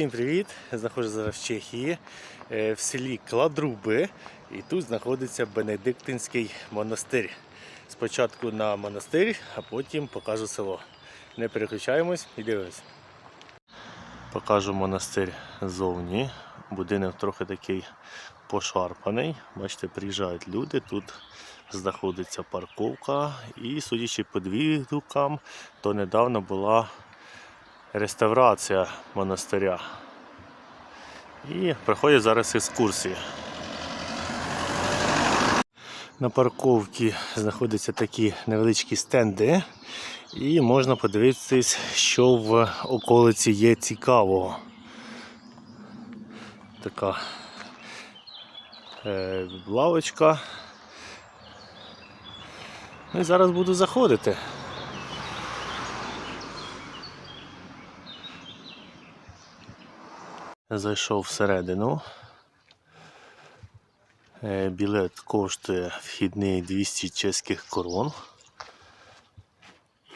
Всім привіт! Знаходжуся зараз в Чехії, е, в селі Кладруби. І тут знаходиться Бенедиктинський монастир. Спочатку на монастир, а потім покажу село. Не переключаємось і дивимось. Покажу монастир ззовні. Будинок трохи такий пошарпаний. Бачите, приїжджають люди. Тут знаходиться парковка. І судячи по відгукам, то недавно була реставрація монастиря. І проходять зараз екскурсії. На парковці знаходяться такі невеличкі стенди, і можна подивитись, що в околиці є цікавого. Така е, лавочка. Ну і зараз буду заходити. Зайшов всередину. Е, Білет коштує вхідний 200 чеських корон.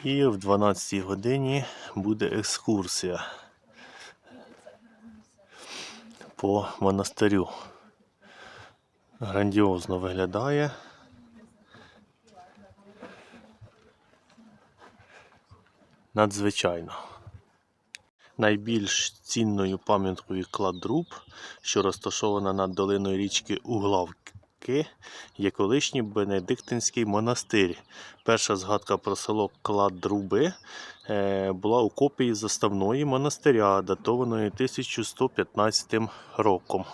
І в 12 годині буде екскурсія по монастирю. Грандіозно виглядає. Надзвичайно. Найбільш цінною пам'яткою кладруб, що розташована над долиною річки Углавки, є колишній Бенедиктинський монастир. Перша згадка про село Кладруби е, була у копії заставної монастиря, датованої 1115 роком.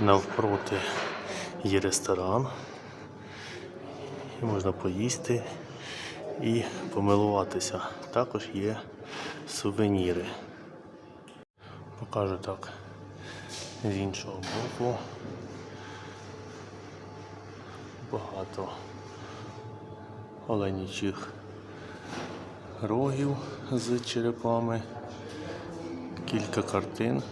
Навпроти є ресторан, можна поїсти і помилуватися. Також є сувеніри. Покажу так з іншого боку. Багато оленячих рогів з черепами, кілька картин.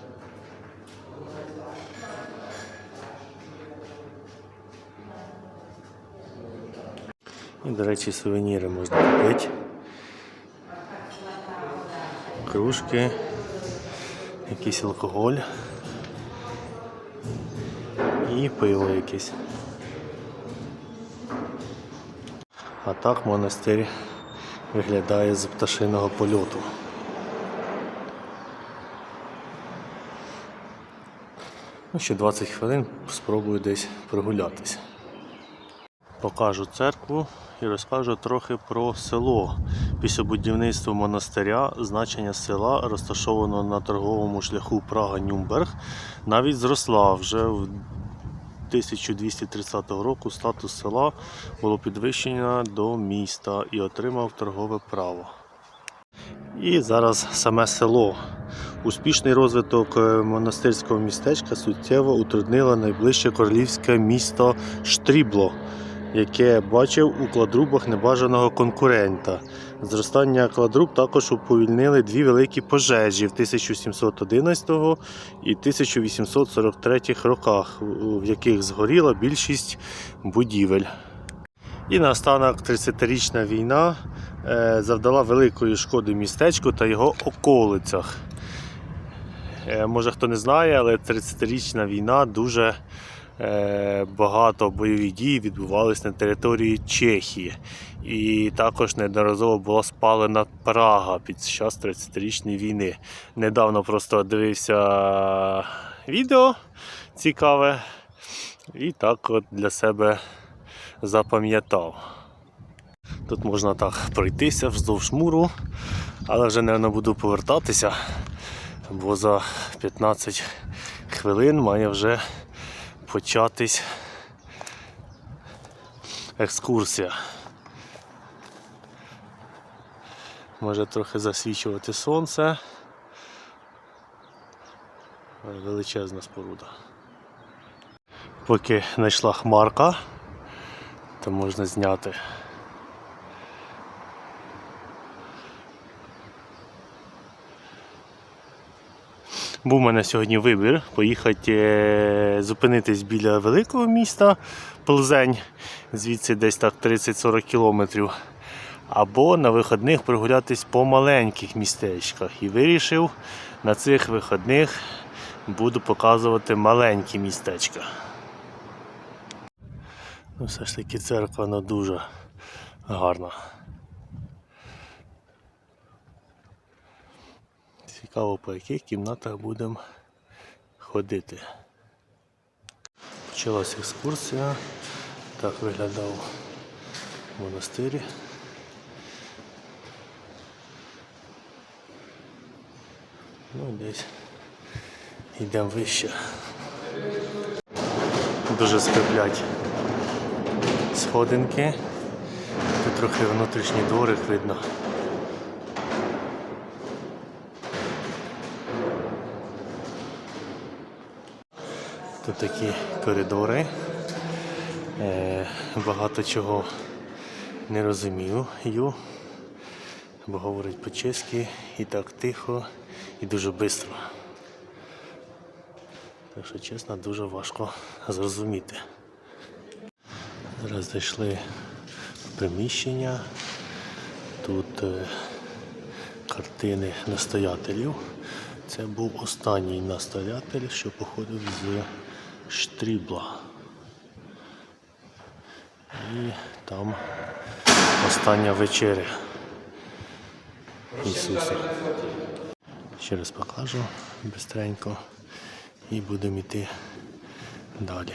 І, до речі, сувеніри можна купити. Кружки, якийсь алкоголь і пиво якесь. А так монастир виглядає з пташиного польоту. Ну, ще 20 хвилин спробую десь прогулятися. Покажу церкву і розкажу трохи про село. Після будівництва монастиря значення села, розташованого на торговому шляху Прага-Нюмберг, навіть зросла вже в 1230 року статус села було підвищено до міста і отримав торгове право. І зараз саме село. Успішний розвиток е, монастирського містечка суттєво утруднило найближче королівське місто Штрібло, яке бачив у кладрубах небажаного конкурента. Зростання кладруб також уповільнили дві великі пожежі в 1711 і 1843 роках, в яких згоріла більшість будівель. І наостанок 30-річна війна е, завдала великої шкоди містечку та його околицях. Е, Може хто не знає, але 30-річна війна дуже багато бойових дій відбувалися на території Чехії. І також неодноразово була спалена Прага під час 30-річної війни. Недавно просто дивився відео цікаве і так от для себе запам'ятав. Тут можна так пройтися вздовж муру, але вже, мабуть, буду повертатися, бо за 15 хвилин має вже початись екскурсія. Може трохи засвічувати сонце. Величезна споруда. Поки знайшла хмарка, то можна зняти. Був у мене сьогодні вибір поїхати е, зупинитись біля великого міста Плзень, звідси десь так 30-40 кілометрів. або на вихідних прогулятись по маленьких містечках. І вирішив на цих вихідних буду показувати маленькі містечка. Ну, все ж таки церква вона дуже гарна. Цікаво, по яких кімнатах будемо ходити. Почалася екскурсія. Так виглядав монастир. Ну, десь йдемо вище. Дуже скриплять сходинки. Тут трохи внутрішній дворик видно. Тут такі коридори. Е, багато чого не розумію, бо говорить по-чеськи і так тихо і дуже швидко. Так що чесно, дуже важко зрозуміти. Зараз зайшли в приміщення. Тут е, картини настоятелів. Це був останній настоятель, що походив з Штрібла. І там остання вечеря Ісуса. Ще раз покажу бистренько і будемо йти далі.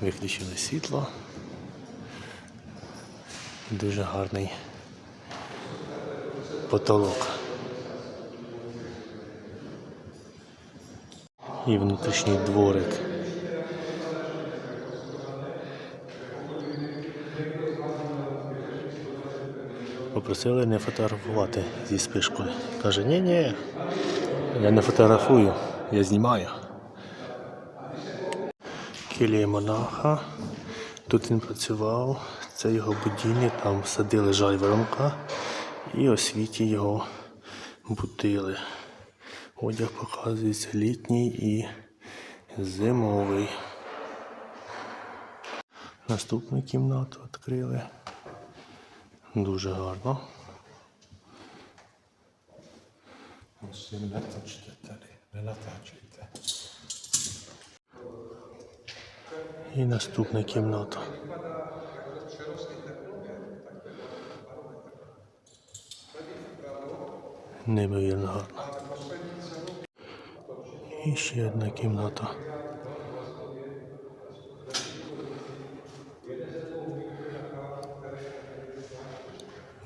Виключили світло. Дуже гарний потолок. І внутрішній дворик. Попросили не фотографувати зі спишкою. Каже, ні ні я не фотографую, я знімаю. Кілія монаха. Тут він працював, це його будівлі, там садили жайворонка і освіті його бутили. Одяг показується літній і зимовий. Наступну кімнату відкрили. Дуже гарно. І наступна кімната. Неймовірно гарно. І ще одна кімната.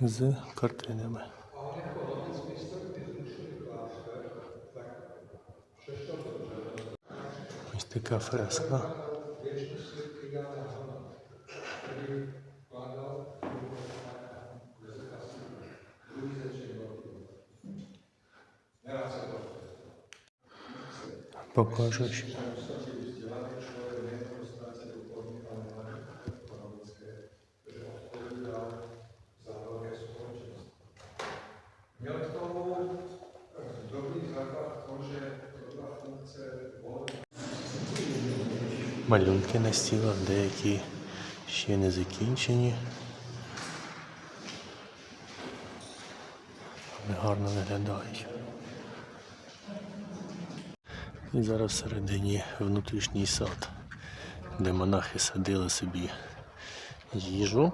З картинами. Ось така фреска. Funkce Малюнки на стілах, деякі ще не закінчені. Гарно виглядають. І зараз всередині внутрішній сад, де монахи садили собі їжу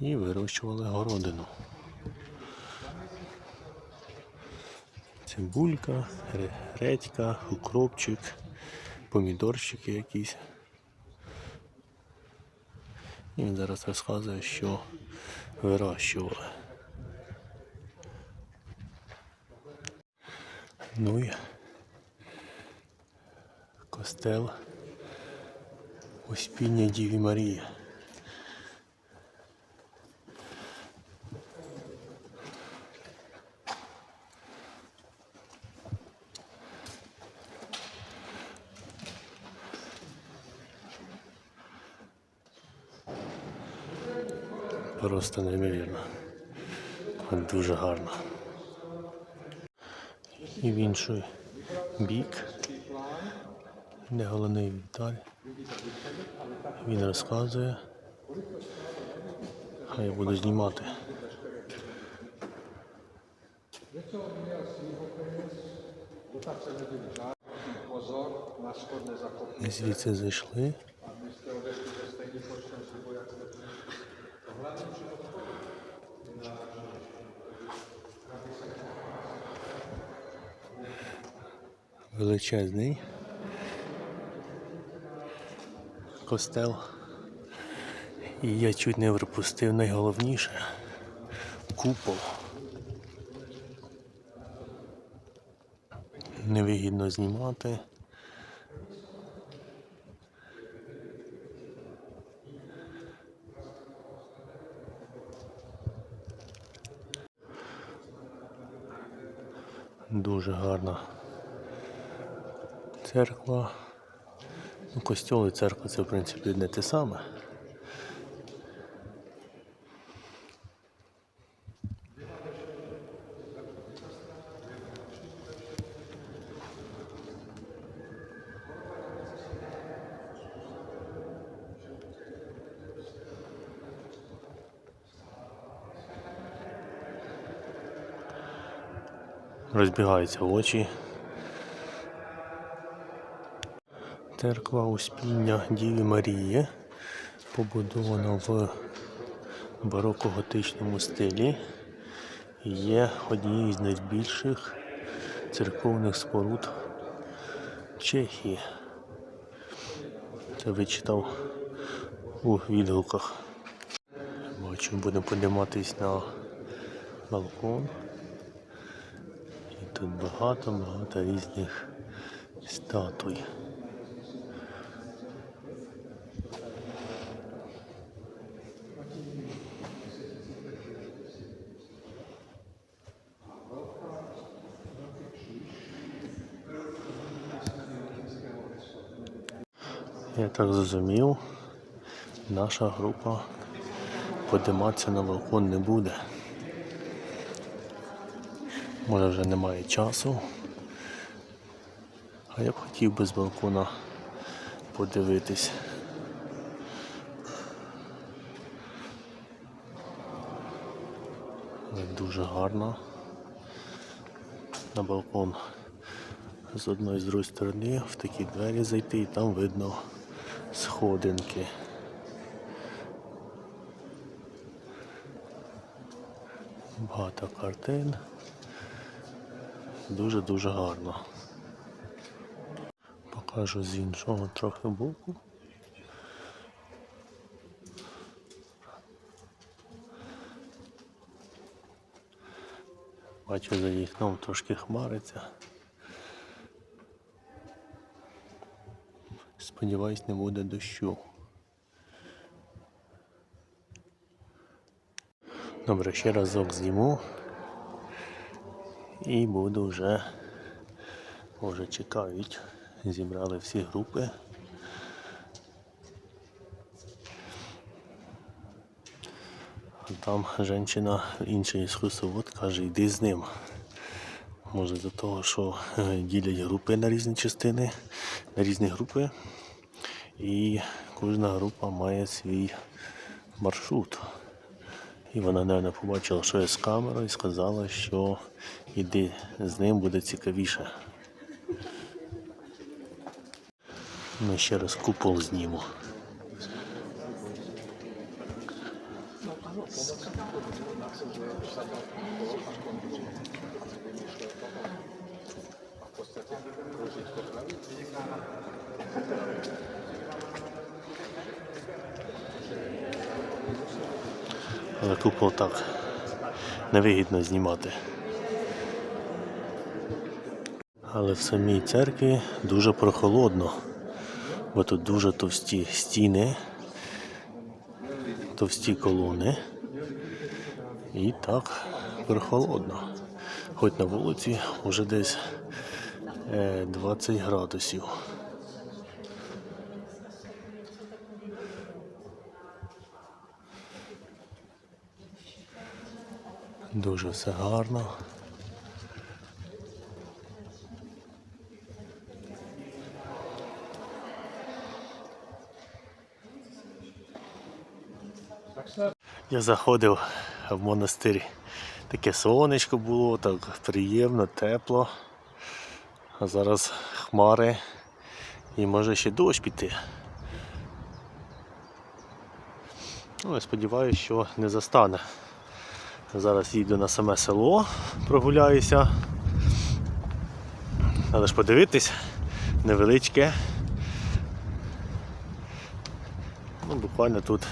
і вирощували городину. Цибулька, редька, укропчик, помідорчики якісь. І він зараз розказує, що вирощували. Ну і костел Успіння Діві Марії. Просто неймовірно. Дуже гарно. І в інший бік, де головний віталь. Він розказує, А я буду знімати. Звідси зайшли. Величезний костел. І я чуть не пропустив найголовніше купол. Невигідно знімати. Дуже гарна церква. Ну, костьол і церква це в принципі не те саме. Розбігаються очі. Церква Успіння Діві Марії побудована в бароко-готичному стилі. і Є однією з найбільших церковних споруд Чехії. Це вичитав у відгуках. Бачу, будемо підніматись на балкон. І тут багато-багато різних статуй. Я так зрозумів, наша група подиматися на балкон не буде. Може вже немає часу. А я б хотів би з балкона подивитись. Але Дуже гарно. На балкон з одної з другої сторони в такі двері зайти і там видно сходинки. Багато картин. Дуже-дуже гарно. Покажу з іншого трохи боку. Бачу за вікном трошки хмариться. Сподіваюсь, не буде дощу. Добре, ще разок зніму і буду вже, вже чекають. Зібрали всі групи. Там жінка, інший екскурсовод каже, йди з ним. Може за того, що е, ділять групи на різні частини, на різні групи. І кожна група має свій маршрут. І вона, мабуть, побачила, що я з камерою і сказала, що іди з ним буде цікавіше. Ми ще раз купол зніму. Але купол так невигідно знімати. Але в самій церкві дуже прохолодно, бо тут дуже товсті стіни, товсті колони. І так прохолодно. Хоч на вулиці вже десь е, 20 градусів. Дуже все гарно. Я заходив в монастир. Таке сонечко було, так приємно, тепло. А зараз хмари і може ще дощ піти. Ну, я сподіваюся, що не застане. Зараз їду на саме село, прогуляюся. Треба ж подивитись, невеличке. Ну, буквально тут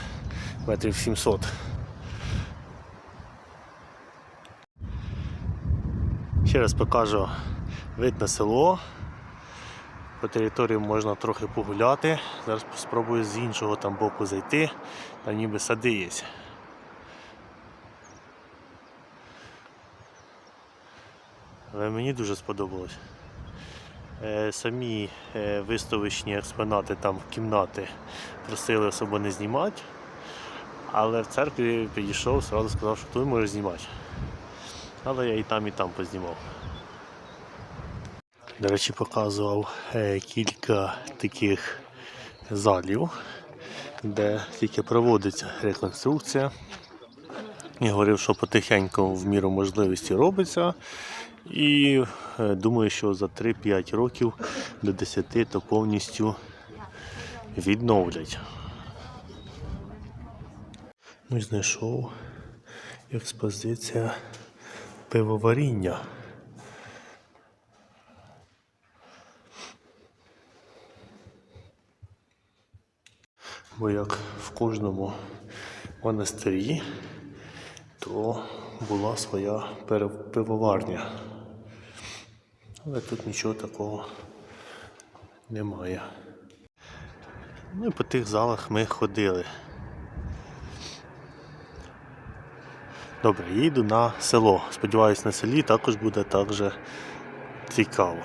метрів 700. Ще раз покажу вид на село. По території можна трохи погуляти. Зараз спробую з іншого там боку зайти, там ніби сади є. Але мені дуже сподобалось. Е, Самі е, виставочні експонати там кімнати просили особо не знімати. Але в церкві підійшов, одразу сказав, що тут можеш знімати. Але я і там, і там познімав. До речі, показував е, кілька таких залів, де тільки проводиться реконструкція. І говорив, що потихеньку в міру можливості робиться. І е, думаю, що за 3-5 років до 10 то повністю відновлять. Ну і знайшов експозиція пивоваріння. Бо як в кожному монастирі, то була своя пивоварня. Але тут нічого такого немає. Ну і по тих залах ми ходили. Добре, їду на село. Сподіваюсь, на селі також буде так же цікаво.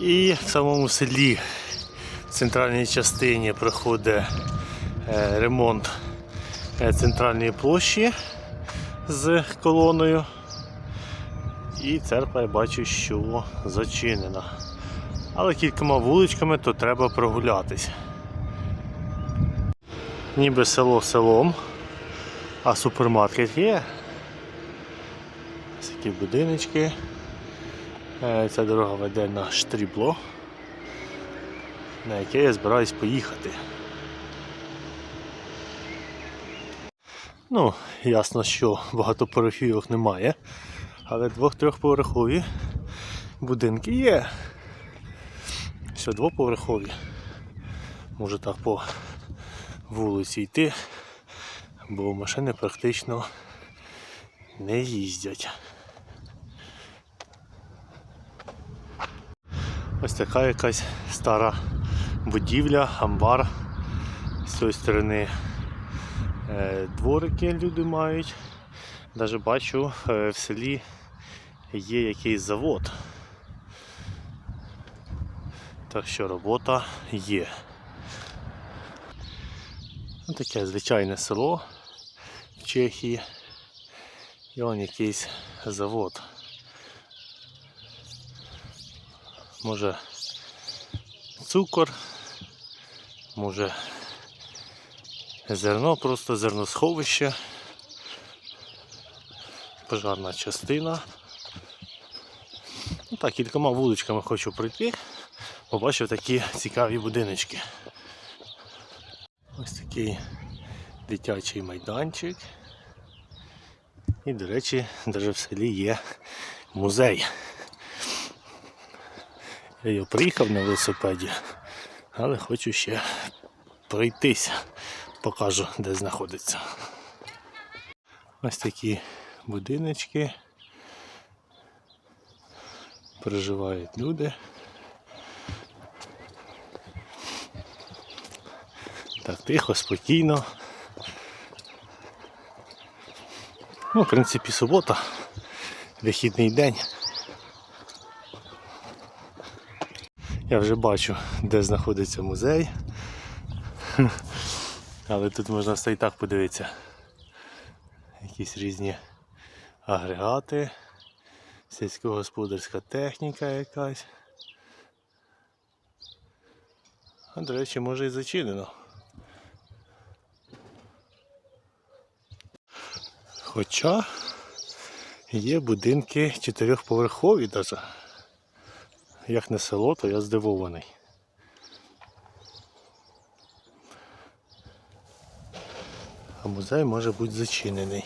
І в самому селі в центральній частині проходить е, ремонт е, центральної площі з колоною. І церква я бачу, що зачинена. Але кількома вуличками то треба прогулятись. Ніби село селом, а супермаркет є. Ось такі будиночки. Е, Ця дорога веде на штрібло, на яке я збираюсь поїхати. Ну, ясно, що багатоповерхівок немає, але двох-трьохповерхові будинки є. Все двоповерхові. Може так по вулиці йти, бо машини практично не їздять. Ось така якась стара будівля, амбар. З цієї сторони е, дворики люди мають. Навіть бачу е, в селі є якийсь завод. Так що робота є. Ну, таке звичайне село в Чехії. І он якийсь завод. Може цукор, може зерно, просто зерносховище, пожарна частина. Ну так, кількома вуличками хочу пройти, побачив такі цікаві будиночки. Ось такий дитячий майданчик. І, до речі, навіть в селі є музей. Я його приїхав на велосипеді, але хочу ще пройтися. Покажу, де знаходиться. Ось такі будиночки. Проживають люди. Так, тихо, спокійно. Ну, в принципі, субота, вихідний день. Я вже бачу, де знаходиться музей. Але тут можна все і так подивитися. Якісь різні агрегати, сільськогосподарська техніка якась. А до речі, може і зачинено. Хоча є будинки чотирьохповерхові навіть. Як не село, то я здивований. А музей може бути зачинений.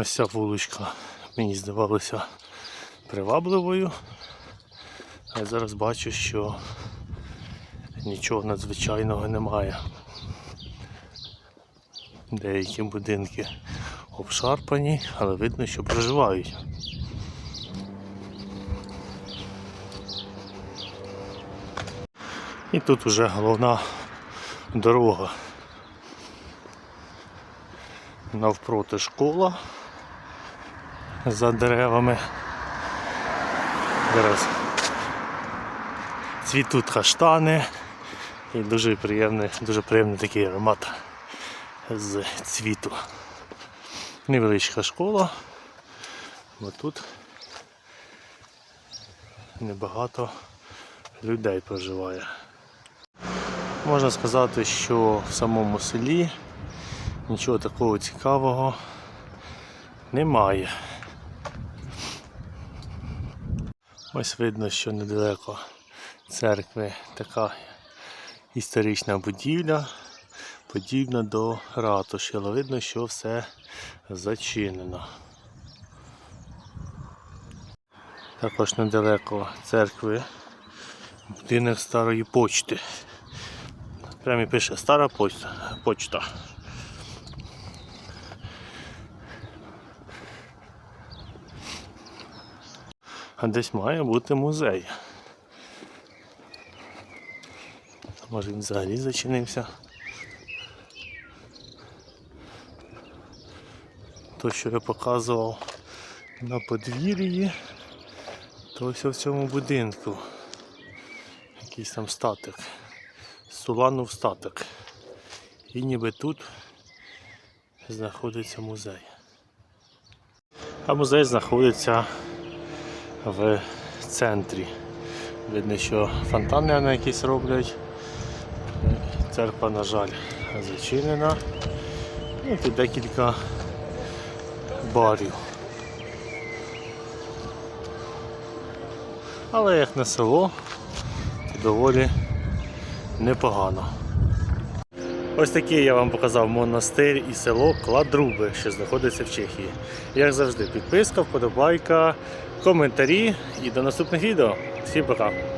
Ось ця вуличка мені здавалася привабливою. Я зараз бачу, що нічого надзвичайного немає. Деякі будинки обшарпані, але видно, що проживають. І тут уже головна дорога. Навпроти школа за деревами. Зараз цвітуть каштани і дуже приємний, дуже приємний такий аромат з цвіту. Невеличка школа, бо тут небагато людей проживає. Можна сказати, що в самому селі нічого такого цікавого немає. Ось видно, що недалеко церкви така історична будівля, подібна до ратуші, але видно, що все зачинено. Також недалеко церкви будинок старої почти. Прямо пише стара почта. А десь має бути музей. Може він взагалі зачинився. То, що я показував на подвір'ї, то ось в цьому будинку. Якийсь там статик. Суланув статок. І ніби тут знаходиться музей. А музей знаходиться в центрі. Видно, що фонтани на якісь роблять. Церква, на жаль, зачинена. І тут декілька барів. Але як на село, то доволі непогано. Ось такий я вам показав монастир і село Кладруби, що знаходиться в Чехії. Як завжди, підписка, вподобайка, коментарі і до наступних відео. Всім пока!